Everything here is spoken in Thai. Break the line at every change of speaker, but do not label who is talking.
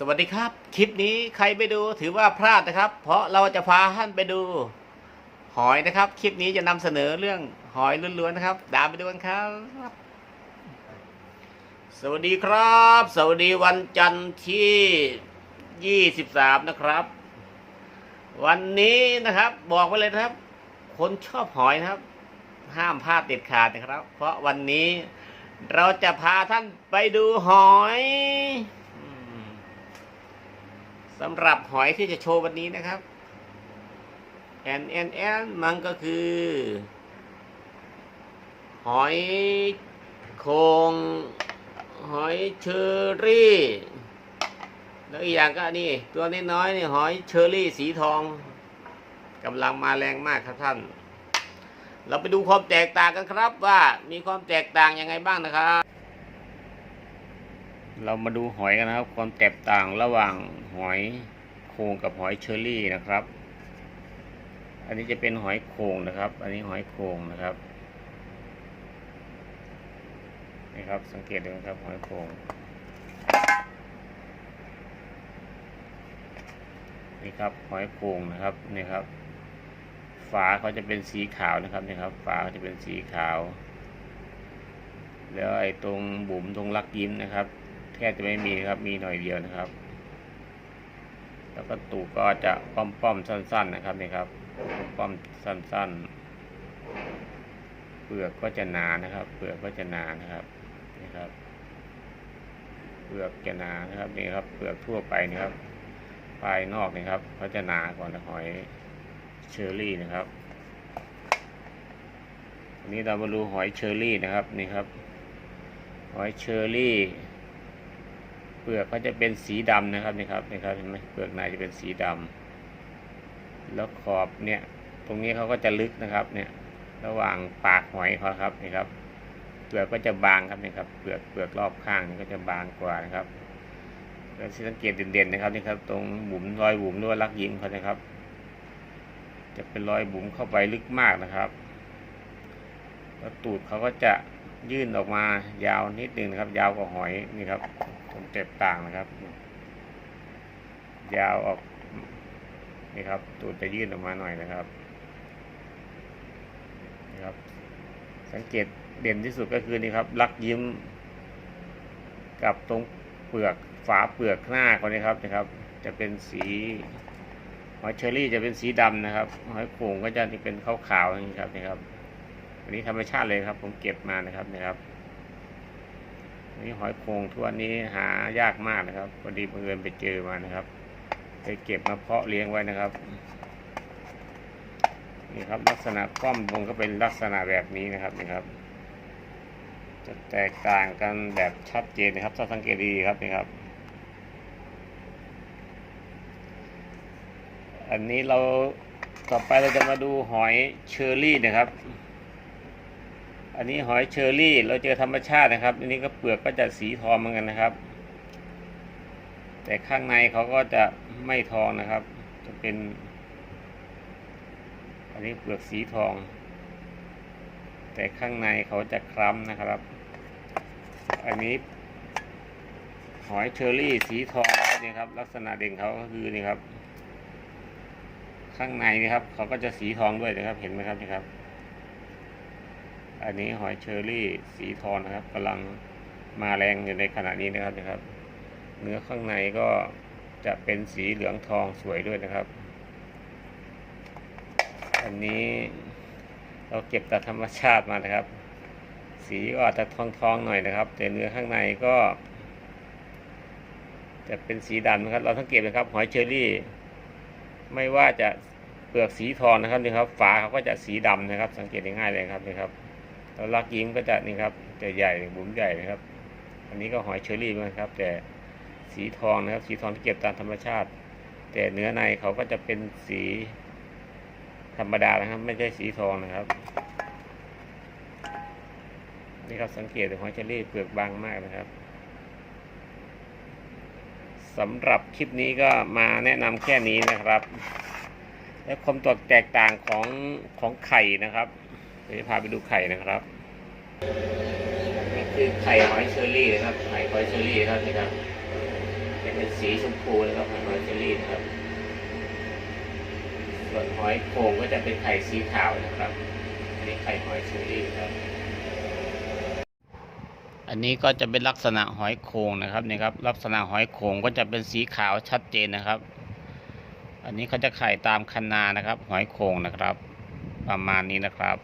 สวัสดีครับ คลิปนี้ใครไปดูถือว่าพลาดนะครับ เพราะเราจะพาท่านไปดู หอยนะครับ คลิปนี้จะนำเสนอเรื่องหอยล้วนๆนะครับตามไปดูกันครับ สวัสดีครับ สวัสดีวันจันทร์ที่ 23 นะครับ วันนี้นะครับ บอกไว้เลยนะครับ คนชอบหอยนะครับ ห้ามพลาดเด็ดขาดนะครับ เพราะวันนี้เราจะพาท่านไปดูหอย สำหรับหอยที่จะโชว์วันนี้นะครับแอนแอนแอนมันก็คือ หอยโคงหอยเชอรี่ แล้วอีกอย่างก็นี่ ตัวน้อยๆนี่หอยเชอรี่สีทองกำลังมาแรงมากครับท่าน เราไปดูความแตกต่างกันครับว่ามีความแตกต่างยังไงบ้างนะครับ เรามาดูหอยกันนะครับ ความแตกต่างระหว่างหอยโข่งกับหอยเชอรี่นะครับ อันนี้จะเป็นหอยโข่งนะครับ อันนี้หอยโข่งนะครับนี่ครับ สังเกตดูนะครับหอยโข่งนี่ครับหอยโข่งนะครับนี่ครับ ฝาเขาจะเป็นสีขาวนะครับนี่ครับ ฝาเขาจะเป็นสีขาวแล้วไอ้ตรงบุ๋มตรงลักยิ้มนะครับ แทบจะไม่มีครับ มีหน่อยเดียวนะครับ แล้วก็ตูก็จะป้อมป้อมสั้น ๆ นะครับนี่ครับป้อมสั้น ๆ เปลือกก็จะหนานะครับ เปลือกก็จะหนานะครับนี่ครับ เปลือกจะหนานะครับนี่ครับ เปลือกทั่วไปนะครับภายนอกนี่ครับเขาจะหนากว่าหอยเชอรี่นะครับอันนี้เรามาดูหอยเชอรี่นะครับนี่ครับ หอยเชอรี่ เปลือกเขาจะเป็นสีดำนะครับนี่ครับนี่ครับเห็นไหมเปลือกในจะเป็นสีดำแล้วขอบเนี่ย ตรงนี้เขาก็จะลึกนะครับ เนี่ย ระหว่างปากหอยเขาครับนี่ครับ เปลือกก็จะบางครับนี่ครับเปลือกเปลือกรอบข้างนี่ก็จะบางกว่านะครับแล้วสังเกตเด่นๆนะครับนี่ครับ ตรงบุ๋มรอยบุ๋มหรือว่าลักยิ้มเขานะครับ จะเป็นรอยบุ๋มเข้าไปลึกมากนะครับแล้วตูดเขาก็จะ ยื่นออกมายาวนิดนึงนะครับ ยาวกว่าหอยนี่ครับผมแตกต่างนะครับ ยาวออกนี่ครับ ตูดจะยื่นออกมาหน่อยนะครับนี่ครับ สังเกตเด่นที่สุดก็คือนี่ครับลักยิ้ม กับตรงเปลือกฝาเปลือกหน้าเขานี่ครับนะครับ จะเป็นสีหอยเชอรี่จะเป็นสีดำนะครับหอยโข่งก็จะเป็นขาวๆอย่างนี้ครับนี่ครับ อันนี้ธรรมชาติเลยครับ ผมเก็บมานะครับนะครับนนี้หอยโขงทุกวันนี้หายากมากนะครับพอดีบังเอิญไปเจอมานะครับไปเก็บมาเพาะเลี้ยงไว้นะครับ นี่ครับลักษณะป้อมวงก็เป็นลักษณะแบบนี้นะครับนี่ครับ จะแตกต่างกันแบบชัดเจนนะครับ ถ้าสังเกตดีครับนี่ครับอันนี้เราต่อไปเราจะมาดูหอยเชอรี่นะครับ อันนี้หอยเชอรี่ เราเจอธรรมชาตินะครับ อันนี้ก็เปลือกก็จะสีทองเหมือนกันนะครับ แต่ข้างในเขาก็จะไม่ทองนะครับ จะเป็น อันนี้เปลือกสีทอง แต่ข้างในเขาจะคล้ำนะครับ อันนี้ หอยเชอรี่สีทองนี่ครับ ลักษณะเด่นเขาก็คือนี่ครับ ข้างในนี่ครับเขาก็จะสีทองด้วยนะครับ เห็นไหมครับนี่ครับ อันนี้หอยเชอรี่สีทองนะครับกำลังมาแรงอยู่ในขณะนี้นะครับนะครับ เนื้อข้างในก็จะเป็นสีเหลืองทองสวยด้วยนะครับ อันนี้เราเก็บจากธรรมชาติมานะครับ สีก็อาจจะทองทองๆหน่อยนะครับ แต่เนื้อข้างในก็ จะเป็นสีดำนะครับ เราสังเกตนะครับ หอยเชอรี่ ไม่ว่าจะเปลือกสีทองนะครับนี่ครับ ฝาเขาก็จะสีดำนะครับ สังเกตง่ายเลยครับนี่ครับ แล้วลักยิ้มก็จะนี่ครับจะใหญ่บุ๋มใหญ่นะครับ อันนี้ก็หอยเชอรี่เหมือนครับ แต่สีทองนะครับ สีทองที่เก็บตามธรรมชาติ แต่เนื้อในเขาก็จะเป็นสีธรรมดานะครับ ไม่ใช่สีทองนะครับ นี่ครับสังเกตหอยเชอรี่เปลือกบางมากนะครับสำหรับคลิปนี้ก็มาแนะนำแค่นี้นะครับ และความตแตกต่างของของไข่นะครับ เดี๋ยวจะพาไปดูไข่นะครับนี่คือไข่หอยเชอรี่นะครับ ไข่หอยเชอรี่ครับนี่ครับจะเป็นสีชมพูนะครับหอยเชอรี่นะครับ ส่วนหอยโข่งก็จะเป็นไข่สีขาวนะครับ อันนี้ไข่หอยเชอรี่ครับ อันนี้ก็จะเป็นลักษณะหอยโข่งนะครับนี่ครับ ลักษณะหอยโข่งก็จะเป็นสีขาวชัดเจนนะครับ อันนี้เขาจะไข่ตามคันนานะครับ หอยโข่งนะครับ ประมาณนี้นะครับ